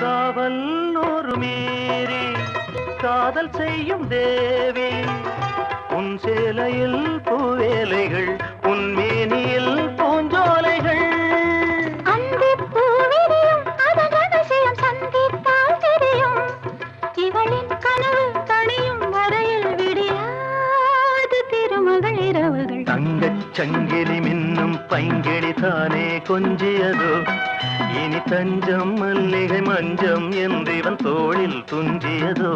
காவல் ஒரு மீறி காதல் செய்யும் தேவி. உன் சேலையில் பூவேலைகள் தங்கச் சங்கிலி மின்னும் பைங்கிழி தானே கொஞ்சியதோ? இனி தஞ்சம் மல்லிகை மஞ்சம் என்றிவன் தோளில் துஞ்சியதோ?